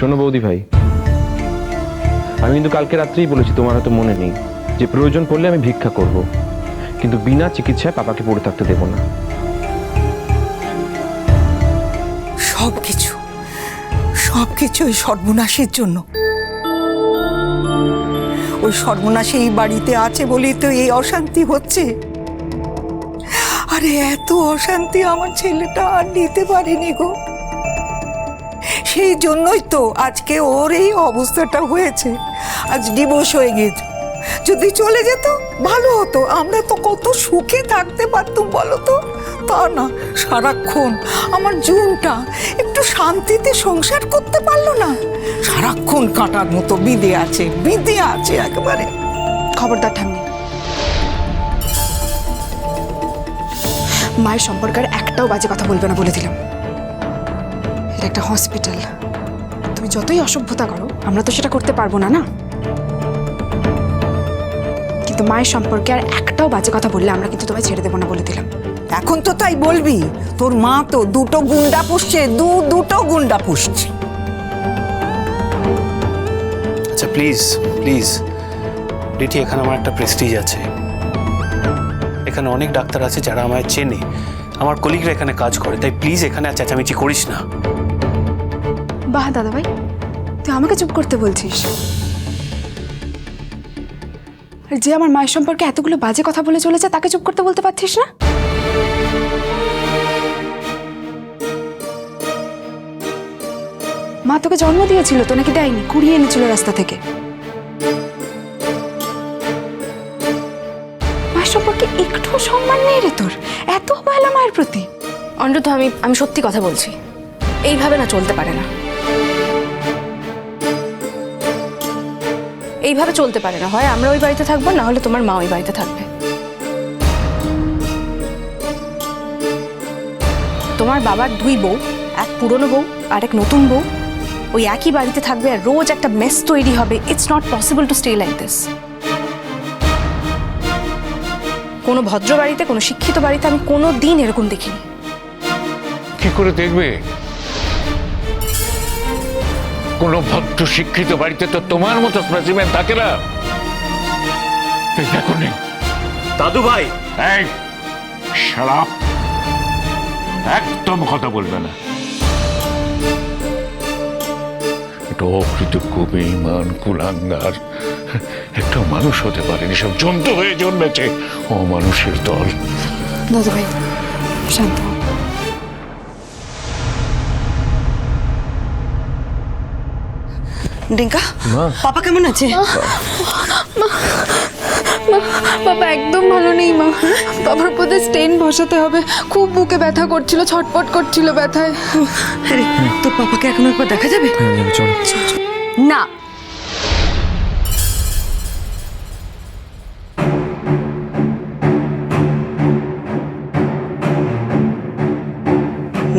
শোনো বৌদি ভাই। আমি কিন্তু কালকে রাত্রেই বলেছি, তোমার হয়তো মনে নেই, যে প্রয়োজন পড়লে আমি ভিক্ষা করব। কিন্তু বিনা চিকিৎসায় পাপাকে পড়ে থাকতে দেবো না। সব কিছু সব কিছু ওই সর্বনাশের জন্য। ওই সর্বনাশে এই বাড়িতে আছে বলেই তো এই অশান্তি হচ্ছে। আরে এত অশান্তি আমার ছেলেটা আর নিতে পারেনি গো। সেই জন্যই তো আজকে ওর এই অবস্থাটা হয়েছে। আজ ডিভোর্স হয়ে গিয়েছে। যদি চলে যেত, ভালো হতো। আমরা তো কত সুখে থাকতে পারতাম, বলো তো? তা না, সারাক্ষণ আমার জুনটা একটু শান্তিতে সংসার করতে পারল না। সারাক্ষণ কাটার মতো বিদে আছে বিদে আছে একেবারে। খবরদার ঠাম্মি। মায়ের সম্পর্কে আর একটাও বাজে কথা বলবে না বলে দিলাম। এটা একটা হসপিটাল তুমি যতই অসভ্যতা করো আমরা তো সেটা করতে পারব না না? কিন্তু মায়ের সম্পর্কে আর একটাও বাজে কথা বললে আমরা কিন্তু তোমায় ছেড়ে দেবো না বলে দিলাম। এখন তো তাই বলবি তোর মা তো দুটো গুন্ডা পুষছে দু দুটো গুন্ডা পুষছে। আচ্ছা প্লিজ প্লিজ ডিটি এখানে আমার একটা প্রেস্টিজ আছে। এখানে অনেক ডাক্তার আছে যারা আমায় চেনে। আমার কলিগরা এখানে কাজ করে তাই প্লিজ এখানে আর চেঁচামেচি করিস না। বাহ দাদা ভাই তুই আমাকে চুপ করতে বলছিস। আর যে আমার মায়ের সম্পর্কে এতগুলো বাজে কথা বলে চলেছে, তাকে চুপ করতে বলতে পারছিস না? মা তোকে জন্ম দিয়েছিল, তো নাকি দেয়নি? কুড়িয়ে এনেছিল রাস্তা থেকে। মায়ের সম্পর্কে একটু সম্মান নেই রে তোর। এত অবহেলা মায়ের প্রতি। অনিরুদ্ধ আমি আমি সত্যি কথা বলছি। এইভাবে না চলতে পারে না। এইভাবে চলতে পারে না। হয় আমরা ওই বাড়িতে থাকব, না হলে তোমার মা ওই বাড়িতে থাকবে। তোমার বাবার দুই বউ, এক পুরনো বউ আর এক নতুন বউ। ওই একই বাড়িতে থাকবে আর রোজ একটা মেস তৈরি হবে। It's not possible to stay like this কোনো ভদ্র বাড়িতে, কোনো শিক্ষিত বাড়িতে আমি কোনো দিন এরকম দেখিনি। কি করে দেখবে? কোন ভদ্র শিক্ষিত বাড়িতে তো তোমার মতো স্পেসিমেন থাকে না। এই দেখো নেই দাদু ভাই। এই শালা। একদম কথা বলবে না। এটা অকৃতজ্ঞ বেইমান কুলাঙ্গার একটা মানুষ হতে পারেনি সব জন্তু হয়ে জন্মেছে। অমানুষের দল। দাদা ভাই শান্ত ডিঙ্কা পাপা কেমন আছে? বাবা একদম ভালো নেই মা। বাবার পদে স্টেন বসাতে হবে। খুব বুকে ব্যথা করছিল ছটপট করছিল ব্যথায়। আরে তোর পাপাকে এখন একবার দেখা যাবে? হ্যাঁ যাবে চলো। না।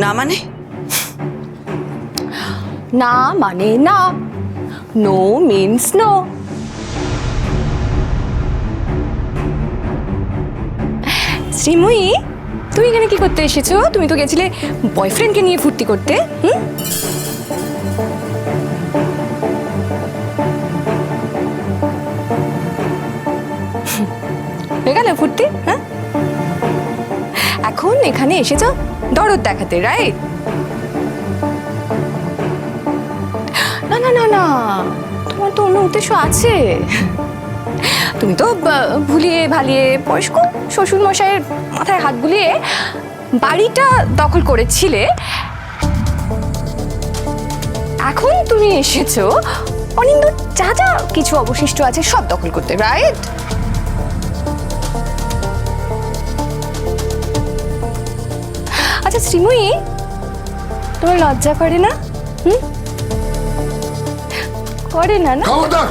না মানে? না মানে না। নো মিন্স নো শ্রীময়ী, তুমি এখানে কি করতে এসেছ? তুমি তো গেছিলে বয়ফ্রেন্ডকে নিয়ে ফুর্তি করতে, হুম? হয়ে গেল ফুর্তি হ্যাঁ? এখন এখানে এসেছ দরদ দেখাতে রাইট না না না। তোমার তো অন্য উদ্দেশ্য আছে। তুমি তো ভুলিয়ে ভালিয়ে বয়স্ক শ্বশুর মশাইয়ের মাথায় হাত বুলিয়ে বাড়িটা দখল করেছিলে। এখন তুমি এসেছ, অনিন্দ, যা যা কিছু অবশিষ্ট আছে সব দখল করতে রাইট আচ্ছা শ্রীময়ী, তোমার লজ্জা করে না? হুম? করে না না? খবরদার!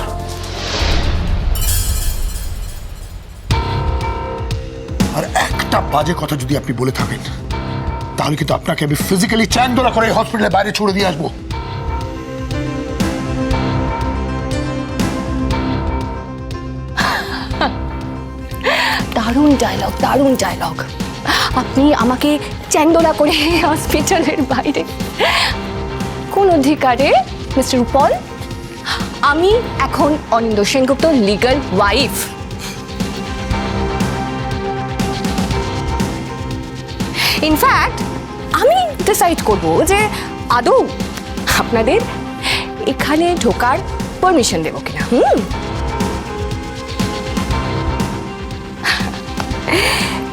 আর একটা বাজে কথা যদি আপনি বলে থাকেন তাহলে কিন্তু আপনাকে আমি ফিজিক্যালি চ্যাংদোলা করে হসপিটালের বাইরে ছুড়ে দিয়ে আসব। দারুণ ডায়লগ দারুণ ডায়লগ আপনি আমাকে চ্যাংদোলা করে হসপিটালের বাইরে। কোন অধিকারে মিস্টার রূপল? আমি এখন Anindo Sengupta legal wife in fact আমি ডিসাইড করব যে আদৌ আপনাদের এখানে ঢোকার পারমিশন দেবো কিনা। হুম।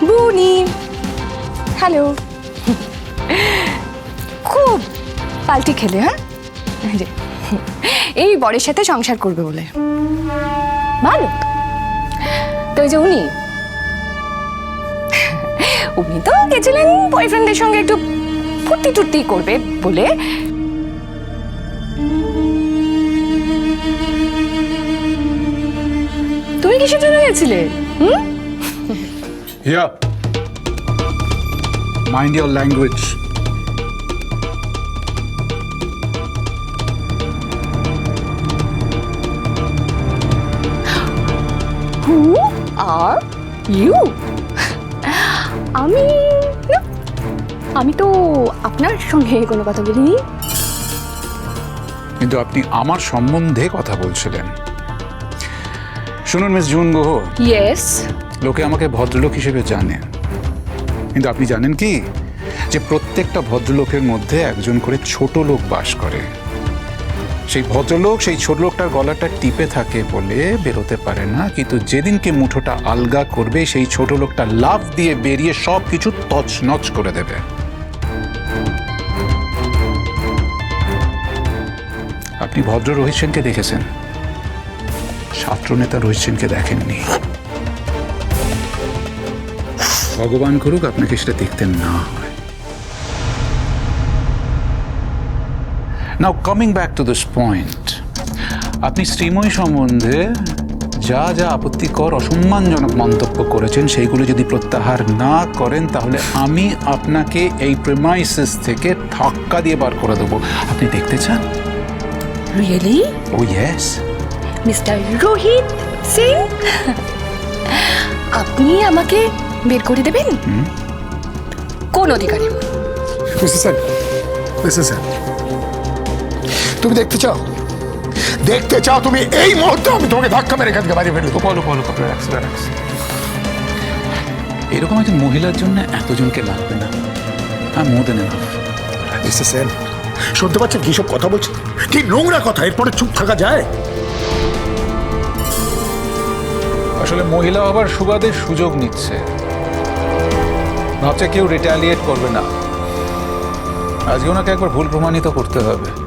বুনি। হ্যালো খুব পাল্টি খেলে হ্যাঁ? যে, এই বরের সাথে সংসার করবে বলে। ভালো। তো যে উনি উনি তো গেছিলেন বয়ফ্রেন্ডের সঙ্গে একটু ফুর্তি টুর্তি করবে বলে। তুমি কিসের জন্য গেছিলে? হুম? Here. Mind language. ইউ আমি না আমি তো আপনার সঙ্গে কোনো কথা বলিনি। কিন্তু আপনি আমার সম্বন্ধে কথা বলছিলেন। শুনুন মিস জুন গুহ। ইয়েস লোকে আমাকে ভদ্রলোক হিসেবে জানে। কিন্তু আপনি জানেন কি? যে প্রত্যেকটা ভদ্রলোকের মধ্যে একজন করে ছোট লোক বাস করে। সেই ভদ্রলোক, সেই ছোট লোকটার গলাটা টিপে থাকে বলে বেরোতে পারে না। কিন্তু যেদিনকে মুঠোটা আলগা করবে, সেই ছোট লোকটা লাভ দিয়ে বেরিয়ে সব কিছু তছনছ করে দেবে। আপনি ভদ্র রোহিত সেনকে দেখেছেন? ছাত্রনেতা রোহিত সেনকে দেখেননি। ভগবান করুক, আপনাকে সেটা দেখতে না হয়। Now coming back to this point আপনি শ্রীময়ী সম্বন্ধে যা যা আপত্তিকর অসম্মানজনক মন্তব্য করেছেন সেইগুলো যদি প্রত্যাহার না করেন তাহলে আমি আপনাকে এই প্রেমাইসিস থেকে ধাক্কা দিয়ে বার করে দেবো। আপনি দেখতে চান? Really oh yes mister Rohit Singh? আপনি আমাকে বের করে দেবেন? কোন অধিকারে? মিস্টার সেন তুমি দেখতে চাও? দেখতে চাও তুমি এই মুহূর্তে আমি তোমাকে ধাক্কা মেরে এখান থেকে বাইরে ফেলে দেবো। বলো রিল্যাক্স এরকম একজন মহিলার জন্য এতজনকে লাগবে না। হ্যাঁ মোর দেন শুনতে পাচ্ছেন কি সব কথা বলছে? কি নোংরা কথা এরপরে চুপ থাকা যায়? আসলে মহিলা হবার সুবাদে সুযোগ নিচ্ছে। ভাবছে কেউ রিটালিয়েট করবে না। আজকে ওনাকে একবার ভুল প্রমাণিত করতে হবে।